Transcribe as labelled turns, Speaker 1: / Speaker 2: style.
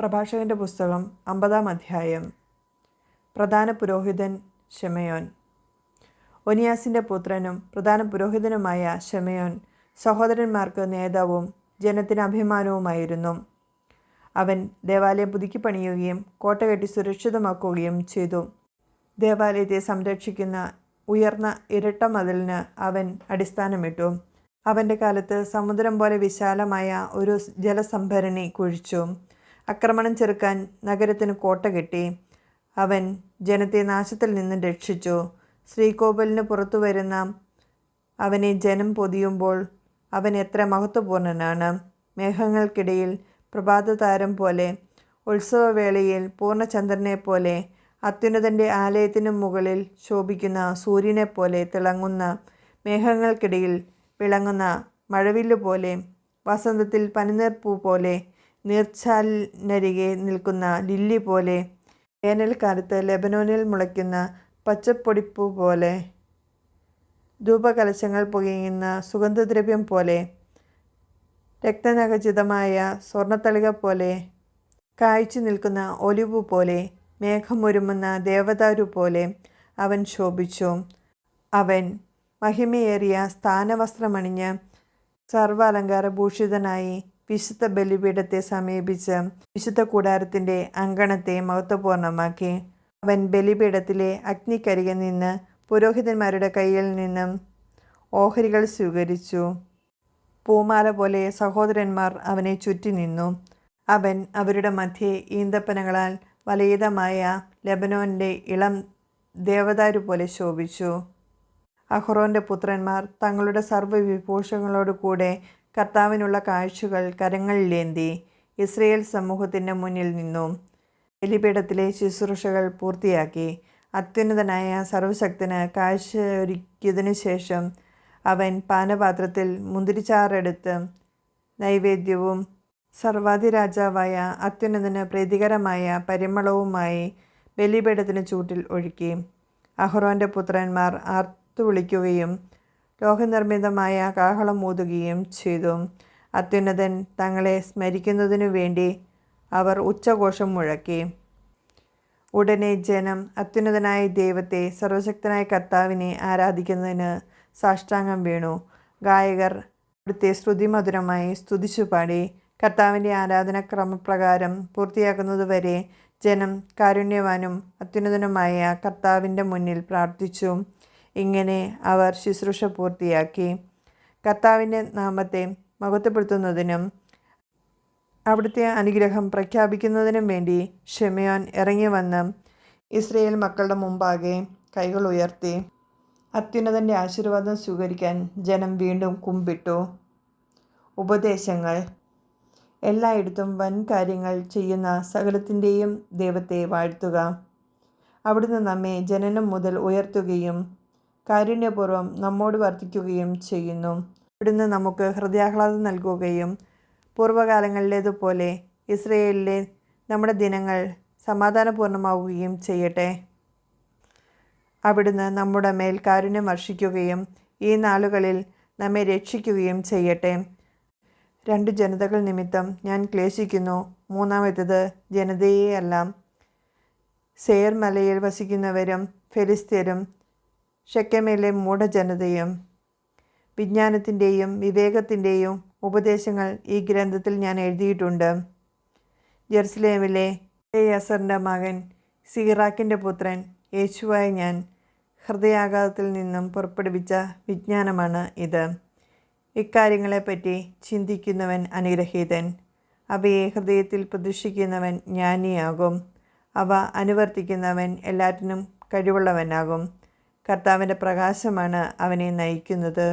Speaker 1: പ്രഭാഷകന്റെ പുസ്തകം അമ്പതാം അധ്യായം. പ്രധാന പുരോഹിതൻ ഷെമയോൻ ഒനിയാസിന്റെ പുത്രനും പ്രധാന പുരോഹിതനുമായ ഷെമയോൻ സഹോദരന്മാർക്ക് നേതാവും ജനത്തിന് അഭിമാനവുമായിരുന്നു. അവൻ ദേവാലയം പുതുക്കി പണിയുകയും കോട്ട കെട്ടി സുരക്ഷിതമാക്കുകയും ചെയ്തു. ദേവാലയത്തെ സംരക്ഷിക്കുന്ന ഉയർന്ന ഇരട്ട മതിലിന് അവൻ അടിസ്ഥാനമിട്ടു. അവന്റെ കാലത്ത് സമുദ്രം പോലെ വിശാലമായ ഒരു ജലസംഭരണി കുഴിച്ചു. ആക്രമണം ചെറുക്കാൻ നഗരത്തിന് കോട്ട കെട്ടി. അവൻ ജനത്തെ നാശത്തിൽ നിന്ന് രക്ഷിച്ചു. ശ്രീകോവിലിന് പുറത്തു വരുന്ന അവനെ ജനം പൊതിയുമ്പോൾ അവൻ എത്ര മഹത്വപൂർണനാണ്. മേഘങ്ങൾക്കിടയിൽ പ്രഭാതതാരം പോലെ ഉത്സവവേളയിൽ പൂർണചന്ദ്രനെ പോലെ അത്യുന്നതന്റെ ആലയത്തിനു മുകളിൽ ശോഭിക്കുന്ന സൂര്യനെ പോലെ തിളങ്ങുന്ന മേഘങ്ങൾക്കിടയിൽ വിളങ്ങുന്ന മഴവില്ല് പോലെ വസന്തത്തിൽ പനിനീർപ്പൂ പോലെ നീർച്ചാലിനരികെ നിൽക്കുന്ന ലില്ലി പോലെ വേനൽക്കാലത്ത് ലെബനോനിൽ മുളയ്ക്കുന്ന പച്ചപ്പൊടിപ്പൂ പോലെ ധൂപകലശങ്ങൾ പുകയുന്ന സുഗന്ധദ്രവ്യം പോലെ രക്തനഖചിതമായ സ്വർണത്തളിക പോലെ കായ്ച്ചു നിൽക്കുന്ന ഒലിവ് പോലെ മേഘമൊരുമുന്ന ദേവദാരു പോലെ അവൻ ശോഭിച്ചു. അവൻ മഹിമയേറിയ സ്ഥാനവസ്ത്രമണിഞ്ഞ് സർവാലങ്കാരഭൂഷിതനായി വിശുദ്ധ ബലിപീഠത്തെ സമീപിച്ച് വിശുദ്ധ കൂടാരത്തിന്റെ അങ്കണത്തെ മഹത്വപൂർണമാക്കി. അവൻ ബലിപീഠത്തിലെ അഗ്നിക്കരികെ നിന്ന് പുരോഹിതന്മാരുടെ കയ്യിൽ നിന്നും ഓഹരികൾ സ്വീകരിച്ചു. പൂമാല പോലെ സഹോദരന്മാർ അവനെ ചുറ്റി നിന്നു. അവൻ അവരുടെ മധ്യേ ഈന്തപ്പനകളാൽ വലയിതമായ ലബനോന്റെ ഇളം ദേവദാരു പോലെ ശോഭിച്ചു. അഹ്റോന്റെ പുത്രന്മാർ തങ്ങളുടെ സർവവിഭൂഷങ്ങളോടു കൂടെ കർത്താവിനുള്ള കാഴ്ചകൾ കരങ്ങളിലേന്തി ഇസ്രയേൽ സമൂഹത്തിന്റെ മുന്നിൽ നിന്നും ബലിപീഠത്തിലെ ശുശ്രൂഷകൾ പൂർത്തിയാക്കി അത്യുന്നതനായ സർവശക്തന് കാഴ്ചയൊരുക്കിയതിനു ശേഷം അവൻ പാനപാത്രത്തിൽ മുന്തിരിച്ചാറെടുത്ത് നൈവേദ്യവും സർവാധിരാജാവായ അത്യുന്നതന് പ്രീതികരമായ പരിമളവുമായി ബലിപീഠത്തിന് ചൂട്ടിൽ ഒഴുക്കി. അഹ്റോന്റെ പുത്രന്മാർ ആർത്തു വിളിക്കുകയും ലോഹനിർമ്മിതമായ കാഹളം ഊതുകയും ചെയ്തു. അത്യുന്നതൻ തങ്ങളെ സ്മരിക്കുന്നതിനു വേണ്ടി അവർ ഉച്ചഘോഷം മുഴക്കി. ഉടനെ ജനം അത്യുന്നതനായ ദൈവത്തെ സർവശക്തനായ കർത്താവിനെ ആരാധിക്കുന്നതിന് സാഷ്ടാംഗം വീണു. ഗായകർ അവിടുത്തെ ശ്രുതിമധുരമായി സ്തുതിച്ചു പാടി. കർത്താവിന്റെ ആരാധന ക്രമപ്രകാരം പൂർത്തിയാക്കുന്നതുവരെ ജനം കാരുണ്യവാനും അത്യുന്നതനുമായ കർത്താവിന്റെ മുന്നിൽ പ്രാർത്ഥിച്ചു. ഇങ്ങനെ അവർ ശുശ്രൂഷ പൂർത്തിയാക്കി. കർത്താവിന്റെ നാമത്തെ മഹത്വപ്പെടുത്തുന്നതിനും അവിടുത്തെ അനുഗ്രഹം പ്രഖ്യാപിക്കുന്നതിനും വേണ്ടി ഷെമയോൻ ഇറങ്ങി വന്ന് ഇസ്രയേൽ മക്കളുടെ മുമ്പാകെ കൈകൾ ഉയർത്തി അത്യുന്നതന്റെ ആശീർവാദം സ്വീകരിക്കാൻ ജനം വീണ്ടും കുമ്പിട്ടു. ഉപദേശങ്ങൾ. എല്ലായിടത്തും വൻ കാര്യങ്ങൾ ചെയ്യുന്ന സകലത്തിന്റെയും ദൈവത്തെ വാഴ്ത്തുക. അവിടുന്ന് നമ്മെ ജനനം മുതൽ ഉയർത്തുകയും കാരുണ്യപൂർവം നമ്മോട് വർദ്ധിക്കുകയും ചെയ്യുന്നു. ഇവിടുന്ന് നമുക്ക് ഹൃദയാഹ്ലാദം നൽകുകയും പൂർവകാലങ്ങളിലേതുപോലെ ഇസ്രയേലിലെ നമ്മുടെ ദിനങ്ങൾ സമാധാനപൂർണമാവുകയും ചെയ്യട്ടെ. അവിടുന്ന് നമ്മുടെ മേൽ കാരുണ്യം വർഷിക്കുകയും ഈ നാളുകളിൽ നമ്മെ രക്ഷിക്കുകയും ചെയ്യട്ടെ. രണ്ട് ജനതകൾ നിമിത്തം ഞാൻ ക്ലേശിക്കുന്നു. മൂന്നാമത്തേത് ജനതയെയല്ല. സെയർ മലയിൽ വസിക്കുന്നവരും ഫെലിസ്ത്യരും ഷെക്കമേലെ മൂഢജനതയും വിജ്ഞാനത്തിന്റെയും വിവേകത്തിന്റെയും ഉപദേശങ്ങൾ ഈ ഗ്രന്ഥത്തിൽ ഞാൻ എഴുതിയിട്ടുണ്ട്. ജെറുസലേമിലെ യസറിന്റെ മകൻ സീറാക്കിന്റെ പുത്രൻ യേശുവായ ഞാൻ ഹൃദയാഘാതത്തിൽ നിന്നും പുറപ്പെടുവിച്ച വിജ്ഞാനമാണ് ഇത്. ഇക്കാര്യങ്ങളെപ്പറ്റി ചിന്തിക്കുന്നവൻ അനുഗ്രഹീതൻ. അവയെ ഹൃദയത്തിൽ പ്രതീക്ഷിക്കുന്നവൻ ജ്ഞാനിയാകും. അവ അനുവർത്തിക്കുന്നവൻ എല്ലാറ്റിനും കഴിവുള്ളവനാകും. കർത്താവിന്റെ പ്രകാശമാണ് അവനെ നയിക്കുന്നത്.